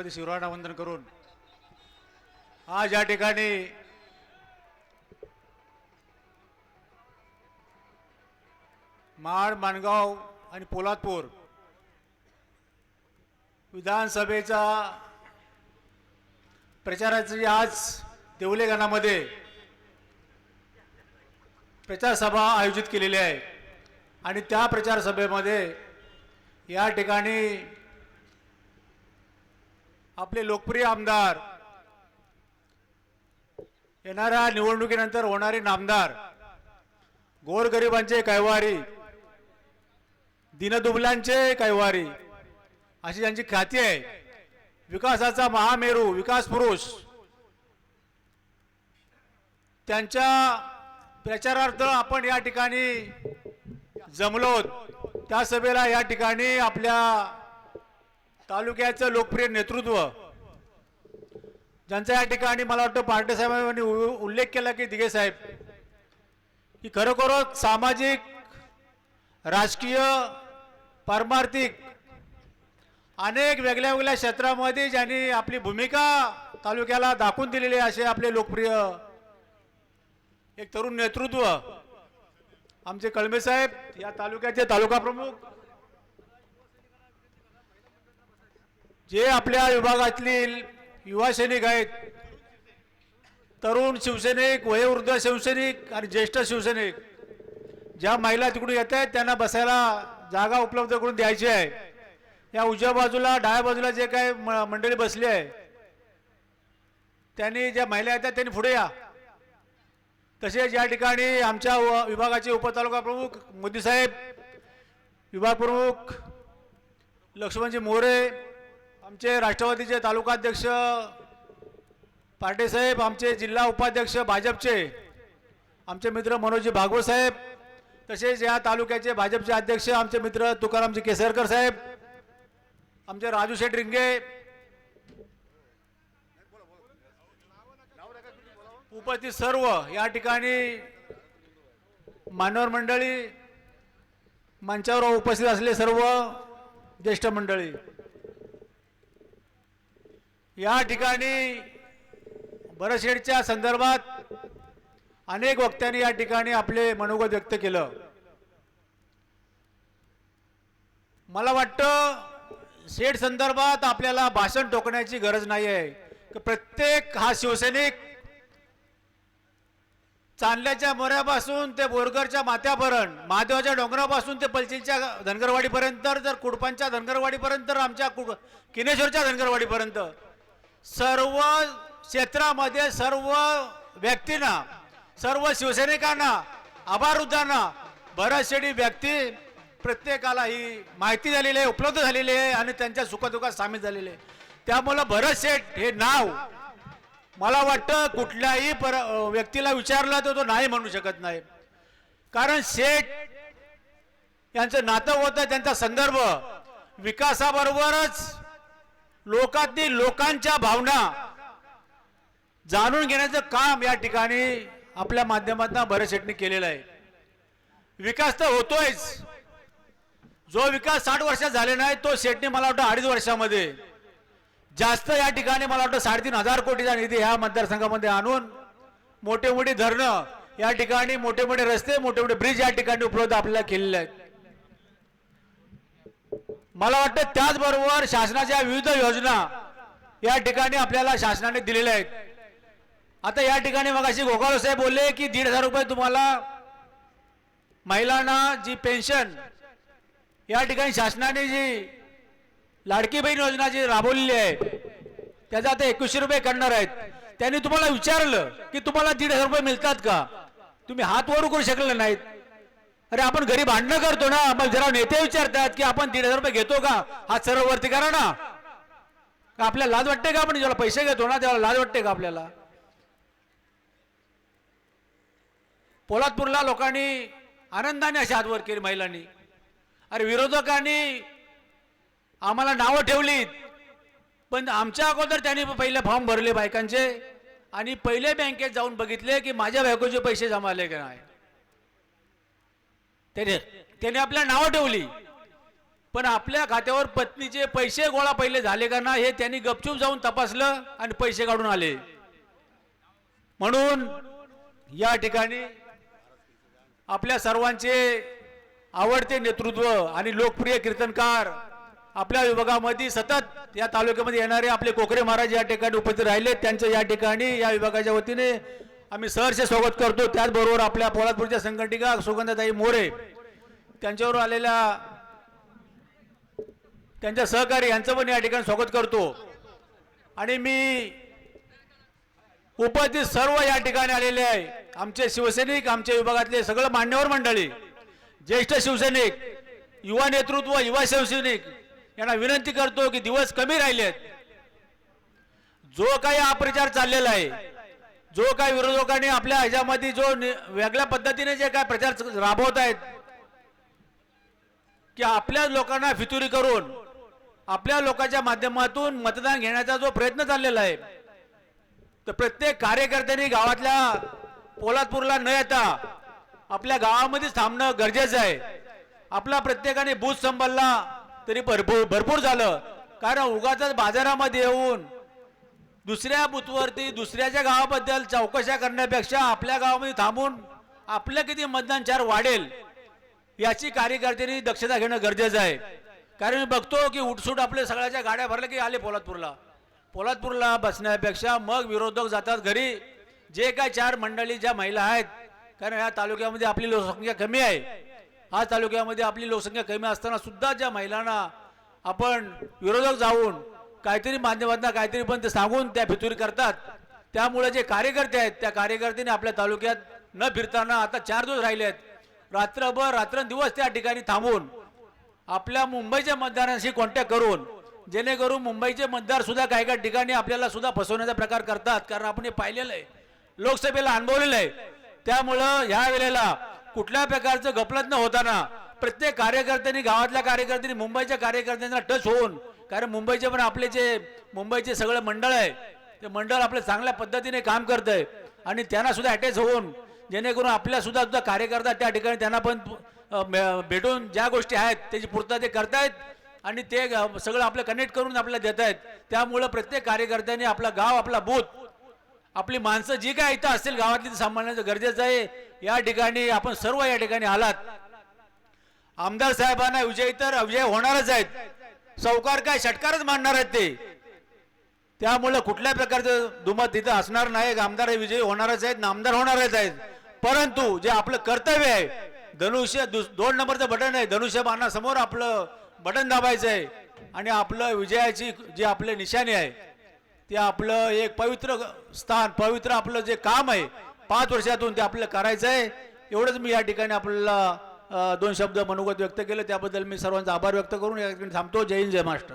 चरणामध्ये शिवराणा वंदन करून आज या ठिकाणी माड माणगाव आणि पोलादपूर विधानसभेचा प्रचाराची आज देवलेगणामध्ये प्रचारसभा आयोजित केलेली आहे. आणि त्या प्रचार सभेमध्ये या ठिकाणी आपले लोकप्रिय आमदार. येणाऱ्या निवडणुकीनंतर होणारे नामदार. गोरगरिबांचे कैवारी. दिनदुबलांचे कैवारी. अशी त्यांची ख्याती आहे. विकासाचा महामेरू विकास पुरुष. त्यांच्या प्रचारार्थ आपण या ठिकाणी जमलो त्या सभेला या ठिकाणी आपल्या तालुक्याचं लोकप्रिय नेतृत्व. ज्यांचा या ठिकाणी मला वाटतं पार्टे साहेबांनी उ- उल्लेख केला की दिघे साहेब. की खरोखरच सामाजिक राजकीय पारमार्थिक अनेक वेगळ्या वेगळ्या क्षेत्रामध्ये ज्यांनी आपली भूमिका तालुक्याला दाखवून दिलेली असे आपले लोकप्रिय एक तरुण नेतृत्व. आमचे कळमे साहेब या तालुक्याचे तालुका प्रमुख. जे आपल्या विभागातील युवा सैनिक आहेत तरुण शिवसैनिक वयोवृद्ध शिवसैनिक आणि ज्येष्ठ शिवसैनिक ज्या महिला तिकडून येत आहेत त्यांना बसायला जागा उपलब्ध करून द्यायची आहे. या उजव्या बाजूला डाव्या बाजूला जे काही म- मंडळी बसली आहे त्यांनी ज्या महिला येतात त्यांनी पुढे या. तसेच या ठिकाणी आमच्या व- विभागाचे उपतालुका प्रमुख मोदी साहेब विभाग प्रमुख लक्ष्मणजी मोरे आमचे राष्ट्रवादीचे तालुकाध्यक्ष पार्टेसाहेब आमचे जिल्हा उपाध्यक्ष भाजपचे आमचे मित्र मनोजी भागवत साहेब तसेच या तालुक्याचे भाजपचे अध्यक्ष आमचे मित्र तुकारामजी केसरकर साहेब आमचे राजू शेठ रिंगे उपस्थित सर्व या ठिकाणी मान्यवर मंडळी मंचावर उपस्थित असले सर्व ज्येष्ठ मंडळी. या ठिकाणी बरशेडच्या संदर्भात अनेक वक्त्यांनी या ठिकाणी आपले मनोगत व्यक्त केलं. मला वाटतं शेड संदर्भात आपल्याला भाषण टोकण्याची गरज नाही आहे की प्रत्येक हा शिवसैनिक चांदल्याच्या मोऱ्यापासून ते बोरगरच्या माथ्यापर्यंत महादेवाच्या डोंगरापासून ते पलचिलच्या धनगरवाडीपर्यंत जर कुडपांच्या धनगरवाडीपर्यंत तर आमच्या कुड किनेश्वरच्या धनगरवाडीपर्यंत सर्व क्षेत्रामध्ये सर्व व्यक्तींना सर्व शिवसैनिकांना आभारवृद्धांना बऱ्याचशेडी व्यक्ती प्रत्येकाला ही माहिती झालेली आहे उपलब्ध झालेली आहे आणि त्यांच्या सुखदुःखात सामील झालेले आहे. त्यामुळं भरत शेठ हे नाव मला वाटतं कुठल्याही पर व्यक्तीला विचारला तर तो नाही म्हणू शकत नाही. कारण शेठ यांचं नातं होतं त्यांचा संदर्भ विकासाबरोबरच लोकांतील लोकांच्या भावना जाणून घेण्याचं काम या ठिकाणी आपल्या माध्यमातून भरत शेटणी केलेलं आहे. विकास तर होतोयच. जो विकास साठ वर्षात झाले नाही तो शेटणी मला वाटतं अडीच वर्षामध्ये. जास्त या ठिकाणी मला वाटतं साडेतीन हजार कोटीचा निधी ह्या मतदारसंघामध्ये आणून मोठे मोठे धरणं या ठिकाणी मोठे मोठे रस्ते मोठे मोठे ब्रिज या ठिकाणी उपलब्ध आपल्याला केलेले आहेत. मला वाटतं त्याचबरोबर शासनाच्या विविध योजना या ठिकाणी आपल्याला शासनाने दिलेल्या आहेत. आता या ठिकाणी मग अशी गोगावले साहेब बोलले की दीड हजार रुपये तुम्हाला महिलांना जी पेन्शन या ठिकाणी शासनाने जी लाडकी बहीण योजना जी राबवलेली आहे त्याचा आता एकवीसशे रुपये करणार आहेत. त्यांनी तुम्हाला विचारलं की तुम्हाला दीड हजार रुपये मिळतात का? तुम्ही हात वर करू शकले नाहीत. अरे आपण घरी भांडणं करतो ना मग जरा नेते विचारतात की आपण दीड हजार रुपये घेतो का? हा सर्व वरती करा ना. का आपल्याला लाज वाटते का आपण? ज्याला पैसे घेतो ना त्याला लाज वाटते का आपल्याला? पोलादपूरला लोकांनी आनंदाने अशी हातवर केली महिलांनी. अरे विरोधकांनी आम्हाला नावं ठेवलीत. पण आमच्या अगोदर त्यांनी पहिले फॉर्म भरले बायकांचे आणि पहिले बँकेत जाऊन बघितले की माझ्या बायकोचे पैसे जमाले का नाही. त्याने त्याने आपल्या नावं ठेवली. पण आपल्या खात्यावर पत्नीचे पैसे गोळा पहिले झाले का ना हे त्यांनी गपचूप जाऊन तपासलं आणि पैसे काढून आले. म्हणून या ठिकाणी आपल्या सर्वांचे आवडते नेतृत्व आणि लोकप्रिय कीर्तनकार आपल्या विभागामध्ये सतत या तालुक्यामध्ये येणारे आपले कोकरे महाराज या ठिकाणी उपस्थित राहिले. त्यांचं या ठिकाणी या विभागाच्या वतीने आम्ही सहर्ष स्वागत करतो. त्याचबरोबर आपल्या पोलादपूरच्या संघटिका सुगंधाताई मोरे त्यांच्यावर आलेल्या त्यांच्या सहकारी यांचं पण या ठिकाणी स्वागत करतो. आणि मी उपस्थित सर्व या ठिकाणी आलेले आहे. आमचे शिवसैनिक आमच्या विभागातले सगळं मान्यवर मंडळी ज्येष्ठ शिवसैनिक युवा नेतृत्व युवा शिवसैनिक यांना विनंती करतो की दिवस कमी राहिलेत. जो काही हा प्रचार चाललेला आहे जो काही विरोधकांनी आपल्या ह्याच्यामध्ये जो वेगळ्या पद्धतीने जे काय प्रचार राबवत आहेत की आपल्या लोकांना फितुरी करून आपल्या लोकांच्या माध्यमातून मतदान घेण्याचा जो प्रयत्न चाललेला आहे तर प्रत्येक कार्यकर्त्यांनी गावातल्या पोलादपूरला न येता आपल्या गावामध्येच थांबणं गरजेचं आहे. आपला प्रत्येकाने बूथ संभालला तरी भरपूर भरपूर झालं. कारण उगाच बाजारामध्ये येऊन दुसऱ्या बुथवरती दुसऱ्याच्या गावाबद्दल चौकशा करण्यापेक्षा आपल्या गावामध्ये थांबून आपलं किती मतदान चार वाढेल याची कार्यकर्त्यांनी दक्षता घेणं गरजेचं आहे. कारण मी बघतो की उठसूट आपले सगळ्याच्या गाड्या भरल्या की आले पोलादपूरला. पोलादपूरला बसण्यापेक्षा मग विरोधक जातात घरी. जे काय चार मंडळी ज्या महिला आहेत कारण या तालुक्यामध्ये आपली लोकसंख्या कमी आहे. हा तालुक्यामध्ये आपली लोकसंख्या कमी असताना सुद्धा ज्या महिलांना आपण विरोधक जाऊन काहीतरी माध्यमांना काहीतरी पण ते सांगून त्या फितुरी करतात. त्यामुळे जे कार्यकर्ते आहेत त्या कार्यकर्त्यांनी आपल्या तालुक्यात न फिरताना आता चार दिवस राहिले आहेत. रात्रभर रात्रंदिवस त्या ठिकाणी थांबून आपल्या मुंबईच्या मतदारांशी कॉन्टॅक्ट करून जेणेकरून मुंबईचे मतदार सुद्धा काही काही ठिकाणी आपल्याला सुद्धा फसवण्याचा प्रकार करतात. कारण आपण हे पाहिलेलं आहे. लोकसभेला अनुभवलेलं आहे. त्यामुळं ह्या वेळेला कुठल्या प्रकारचं गपलत न होताना प्रत्येक कार्यकर्त्यांनी गावातल्या कार्यकर्त्यांनी मुंबईच्या कार्यकर्त्यांना टच होऊन कारण मुंबईचे पण आपले जे मुंबईचे सगळं मंडळ आहे ते मंडळ आपलं चांगल्या पद्धतीने काम करत आहे आणि त्यांना सुद्धा अटॅच होऊन जेणेकरून आपल्या सुद्धा सुद्धा कार्यकर्ता त्या ठिकाणी त्यांना पण भेटून ज्या गोष्टी आहेत त्याची पूर्तता ते करतायत. आणि ते सगळं आपलं कनेक्ट करून आपल्याला देत आहेत त्यामुळं प्रत्येक कार्यकर्त्याने आपला गाव आपला बूथ आपली माणसं जी काय इथं असतील गावातली सांभाळण्याचं गरजेचं आहे. या ठिकाणी आपण सर्व या ठिकाणी आलात. आमदार साहेबांना विजयी तर विजय होणारच आहेत. सौकार काय षटकारच मांडणार आहेत ते. त्यामुळं कुठल्या प्रकारचं दुमत तिथं असणार नाही. आमदार विजयी होणारच आहेत नामदार होणारच आहेत. परंतु जे आपलं कर्तव्य आहे धनुष्य दुस- दोन नंबरचं बटन आहे. धनुष्य बाणासमोर आपलं बटन दाबायचं आहे आणि आपलं विजयाची जी आपले निशाणी आहे ते आपलं एक पवित्र स्थान पवित्र आपलं जे काम आहे पाच वर्षातून ते आपलं करायचं आहे एवढंच मी या ठिकाणी आपल्याला दोन शब्द मनोगत व्यक्त केले. त्याबद्दल मी सर्वांचा आभार व्यक्त करून या ठिकाणी थांबतो. जय हिंद जय महाराष्ट्र.